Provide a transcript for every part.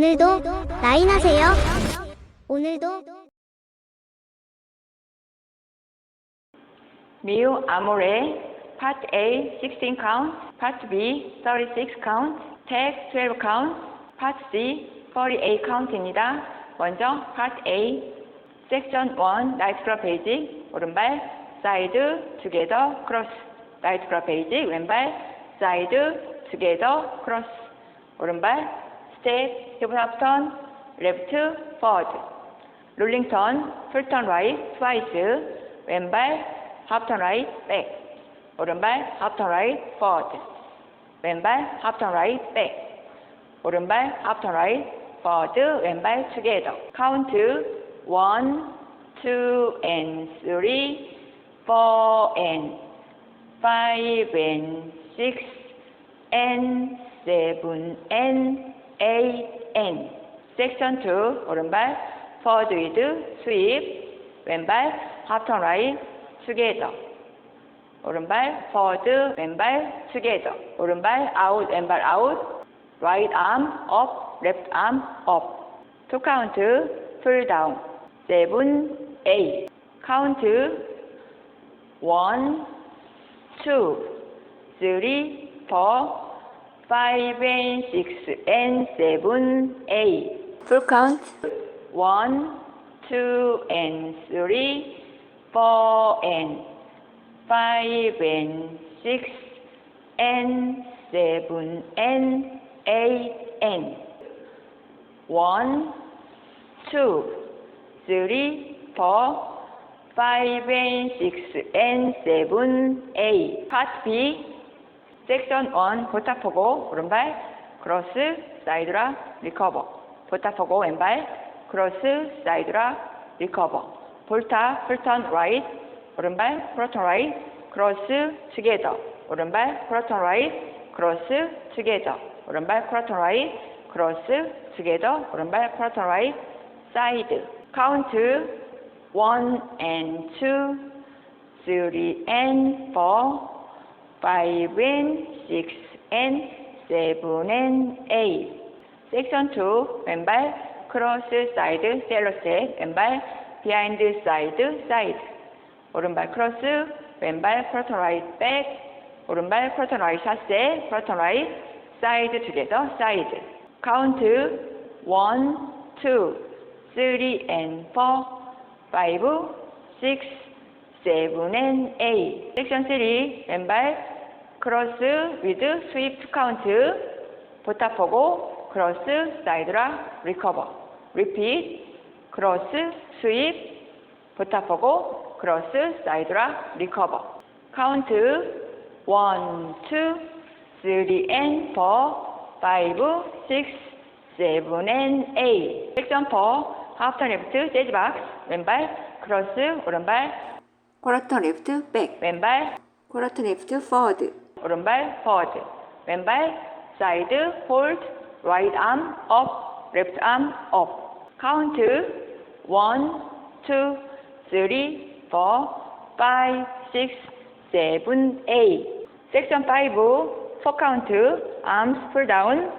오늘도 라인하세요. 오늘도 New Amore, Part A 16 counts, Part B 36 counts, Tag 12 counts, Part C 48 count입니다. 먼저 Part A, Section 1, Right club page, 오른발, Side, Together, Cross, Right club page, 왼발, Side, Together, Cross, 오른발, Step, Hip hop turn, Left, Forward, 롤링 턴, 풀턴 라이트, 트와이스, 왼발, 하프 턴 라이트, 백, 오른발, 하프 턴 라이트, 포워드, 왼발, 하프 턴 라이트, 백, 오른발, 하프 턴 라이트, 포워드, 왼발, 투게더. 카운트, 1, 2, and 3, 4, and 5, and 6, and 7, and 8, and AN 섹션 2 오른발 forward 스윕 왼발 하프 턴 라인 투게더 오른발 포워드, 왼발 투게더 오른발 아웃, 왼발 out. Right arm 투 카운트 풀 다운 세븐 A 카운트 원, 투, 쓰리, 포, 5 and 6 and 7, 8. Full count. 1, 2 and 3, 4 and 5 and 6 and 7 and 8 and 1, 2, 3, 4, 5 and 6 and 7, 8. Part B. 섹션 1 보타포고 오른발 크로스 사이드라 리커버. 보타포고 왼발 크로스 사이드라 리커버. 볼타 풀턴 라이트 오른발 프로턴 라이트 크로스 투게더. 오른발 프로턴 라이트 크로스 투게더. 오른발 프로턴 라이트 크로스 투게더. 오른발 프로턴 라이트 사이드. 카운트 1 and 2 3 and 4 five and six and seven and eight. 섹션 2 왼발 크로스 사이드 셀러셋 왼발 비하인드 사이드 사이드 오른발 크로스 왼발 프로턴 라이트 백 오른발 프로턴 라이트 샷세 프로턴 라이트 사이드 투게더 사이드 카운트 1 2 3 and 4 5 6 7 and 8 섹션 3 왼발 크로스 위드 스위프트 카운트 보타포고 크로스 사이드라 리커버 리핏 크로스 스윕 보타포고 크로스 사이드라 리커버 카운트 1 2 3 and 4 5 6 7 and 8 섹션 4 하프턴 레프트 재즈 박스 왼발 크로스 오른발 코라턴 레프트 백 왼발 코라턴 레프트 포워드 오른발 포워드 왼발 사이드 홀드 라이트 암 업, 레프트 암 업 카운트 1 2 3 4 5 6 7 8 섹션 5 4 카운트 arms pull down.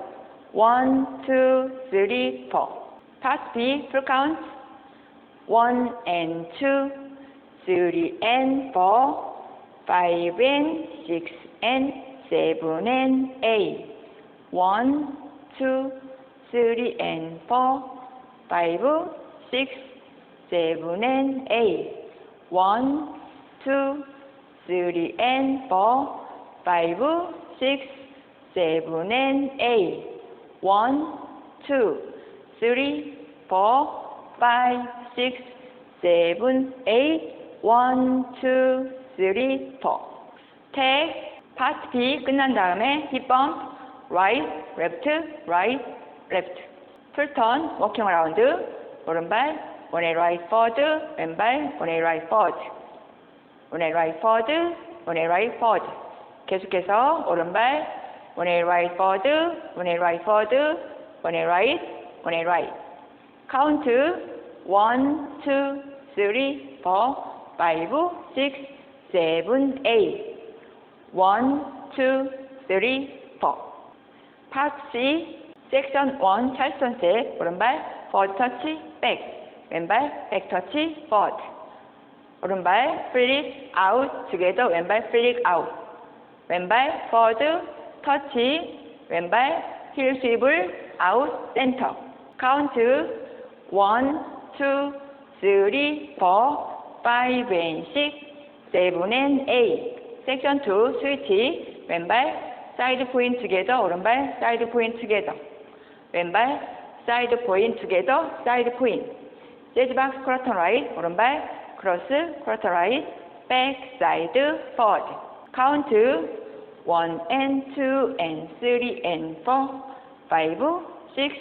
1 2 3 4 Part B full count. 1 and 2 3 and 4 5 and 6 and 7 and 8 1 2 3 and 4 5 6 7 and 8 1 2 3 and 4 5 6 7 and 8 1 2 3 4 5 6 7 8 1 2 3 4택 파트 B 끝난 다음에 힙 범프 right left right left 풀턴 워킹 어라운드 오른발 원의 right forward 왼발 원의 right forward 원의 right forward 원의 right forward 계속해서 오른발 원의 right forward 원의 right forward 원의 right 원의 right 카운트 1 2 3 4 5 6 7 8 1 2 3 4 파트 C 섹션 1 찰스턴 스텝 오른발 forward 터치 백 왼발 백 터치 forward 오른발 플릭 아웃 together. 왼발 플릭 아웃 왼발 forward 터치 왼발 힐 스윕을 아웃 센터 카운트 1, 2, 3, 4, 5 and 6, 7 and 8 섹션 2 스위치 왼발 사이드 포인 투게더 오른발 사이드 포인 투게더 왼발 사이드 포인 투게더 사이드 포인 재즈 박스 크로터 라이트 오른발 크로스 크로터 라이트 백 사이드 포워드 카운트 1 and 2 and 3 and 4 5 6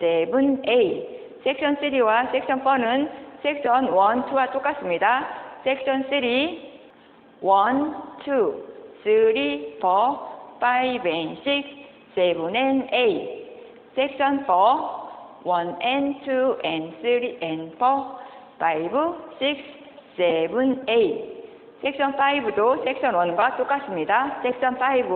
7 8 섹션 3와 섹션 4는 섹션 1, 2와 똑같습니다. 섹션 3 1, 2, 3, 4, 5 and 6, 7 and 8 섹션 4 1 and 2 and 3 and 4 5, 6, 7, 8 섹션 5도 섹션 1과 똑같습니다. 섹션 5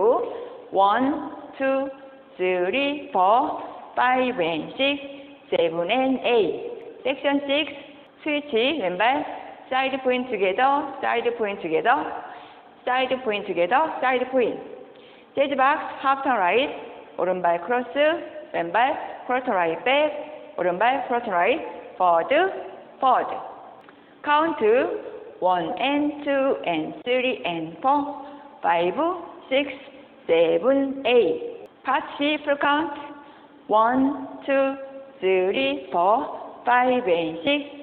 1, 2, 3, 4, 5 and 6 7 and 8 섹션 6 스위치 왼발 사이드 포인 투게더 사이드 포인 투게더 사이드 포인 투게더 사이드 포인. 재즈 박스 하프턴 라이트 오른발 크로스 왼발 크로터 라이트 백 오른발 크로터 라이트 포워드 포워드 카운트 1 and 2 and 3 and 4 5 6 7 8 파트 C 풀 카운트 1 2 3 4 5 and 6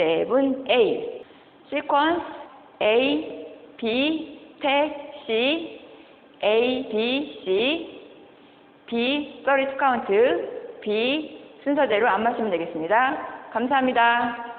7 8 sequence A B tag C A B C B 32 카운트 B 순서대로 안 맞추면 되겠습니다. 감사합니다.